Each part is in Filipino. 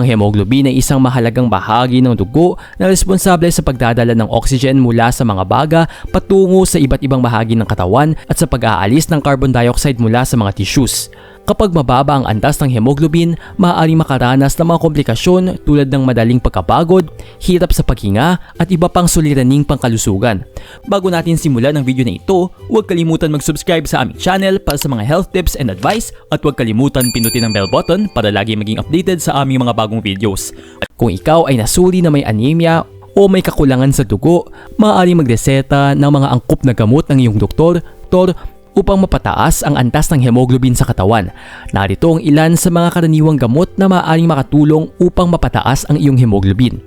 Ang hemoglobin ay isang mahalagang bahagi ng dugo na responsable sa pagdadala ng oxygen mula sa mga baga patungo sa iba't ibang bahagi ng katawan at sa pag-aalis ng carbon dioxide mula sa mga tissues. Kapag mababa ang antas ng hemoglobin, maaaring makaranas ng mga komplikasyon tulad ng madaling pagkapagod, hirap sa paghinga at iba pang suliraning pangkalusugan. Bago natin simulan ang video na ito, huwag kalimutan mag-subscribe sa aming channel para sa mga health tips and advice at huwag kalimutan pinutin ang bell button para lagi maging updated sa aming mga bagong videos. Kung ikaw ay nasuri na may anemia o may kakulangan sa dugo, maaaring magreseta ng mga angkop na gamot ng iyong doktor, tor, upang mapataas ang antas ng hemoglobin sa katawan. Narito ang ilan sa mga karaniwang gamot na maaaring makatulong upang mapataas ang iyong hemoglobin.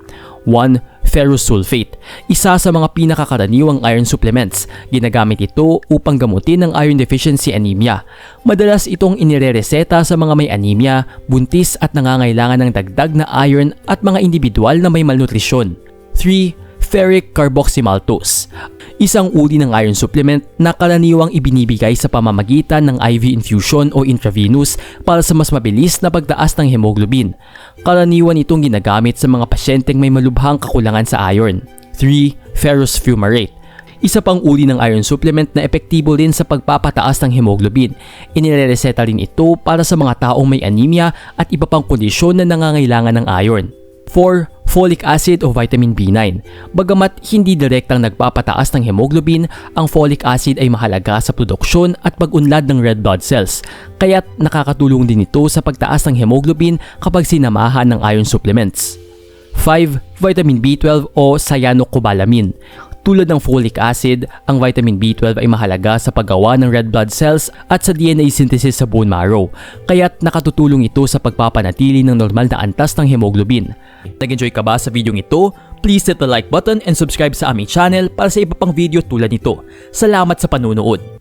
1. Ferrous sulfate. Isa sa mga pinakakaraniwang iron supplements. Ginagamit ito upang gamutin ang iron deficiency anemia. Madalas itong inirereseta sa mga may anemia, buntis at nangangailangan ng dagdag na iron at mga individual na may malnutrisyon. 3. Ferric carboxymaltose isang uri ng iron supplement na karaniwang ibinibigay sa pamamagitan ng IV infusion o intravenous para sa mas mabilis na pagtaas ng hemoglobin. Karaniwan itong ginagamit sa mga pasyenteng may malubhang kakulangan sa iron. 3. Ferrous fumarate isa pang uri ng iron supplement na epektibo rin sa pagpapataas ng hemoglobin. Inirereseta rin ito para sa mga taong may anemia at iba pang kondisyon na nangangailangan ng iron. 4 folic acid o vitamin B9. Bagamat hindi direktang nagpapataas ng hemoglobin, ang folic acid ay mahalaga sa produksyon at pag-unlad ng red blood cells, kaya't nakakatulong din ito sa pagtaas ng hemoglobin kapag sinamahan ng iron supplements. 5. Vitamin B12 o cyanocobalamin. Tulad ng folic acid, ang vitamin B12 ay mahalaga sa paggawa ng red blood cells at sa DNA synthesis sa bone marrow, kaya't nakatutulong ito sa pagpapanatili ng normal na antas ng hemoglobin. Nag-enjoy ka ba sa video ito? Please hit the like button and subscribe sa aming channel para sa iba pang video tulad nito. Salamat sa panunood!